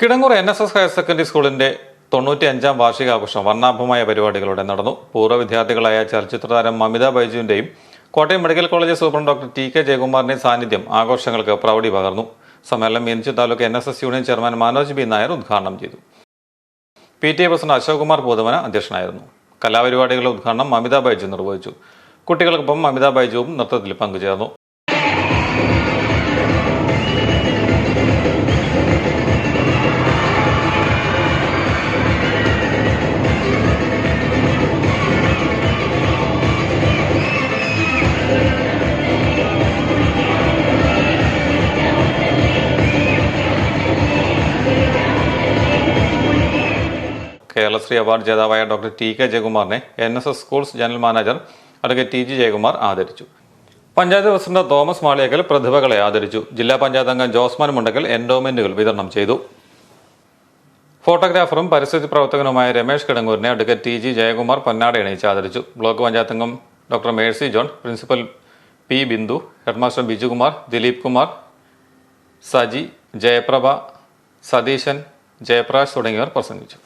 Kidangoor N S S higher secondary സ്കൂളിന്റെ തൊണ്ണൂറ്റി അഞ്ചാം വാർഷികാഘോഷം വർണാഭമായ പരിപാടികളോടെ നടന്നു. പൂർവ വിദ്യാർത്ഥികളായ ചലച്ചിത്ര താരം Mamitha ബൈജുവിന്റെയും Kottayam medical college superintendent doctor T K ജയകുമാറിന്റെയും സാന്നിധ്യം ആഘോഷങ്ങൾക്ക് പ്രൗഢി പകർന്നു. സമ്മേളനം Meenachil taluk N S S union chairman Manoj B Nair ഉദ്ഘാടനം ചെയ്തു. P T A president Ashok Kumar Poothamana അധ്യക്ഷനായിരുന്നു. കലാപരിപാടികളുടെ ഉദ്ഘാടനം മമിത ബൈജു നിർവഹിച്ചു. കുട്ടികൾക്കൊപ്പം മമിത ബൈജുവും നൃത്തത്തിൽ പങ്കുചേർന്നു. കേരളശ്രീ അവാർഡ് ജേതാവായ doctor T K ജയകുമാറിനെ N S S schools general manager advocate T G Jayakumar ആദരിച്ചു. പഞ്ചായത്ത് പ്രസിഡന്റ് തോമസ് മാളിയക്കൽ പ്രതിഭകളെ ആദരിച്ചു. ജില്ലാ പഞ്ചായത്ത് അംഗം ജോസ്മാൻ മുണ്ടക്കൽ എൻഡോമെന്റുകൾ വിതരണം ചെയ്തു. ഫോട്ടോഗ്രാഫറും പരിസ്ഥിതി പ്രവർത്തകനുമായ രമേശ് കിടങ്ങൂരിനെ അഡ്വക്കേറ്റ് ടി ജി ജയകുമാർ പൊന്നാട എണീച്ച് ആദരിച്ചു. ബ്ലോക്ക് പഞ്ചായത്ത് അംഗം doctor Mercy John principal P Bindu headmaster Bijukumar Dileep Kumar Saji Jayaprabha Satheesan Jayaprakash തുടങ്ങിയവർ പ്രസംഗിച്ചു.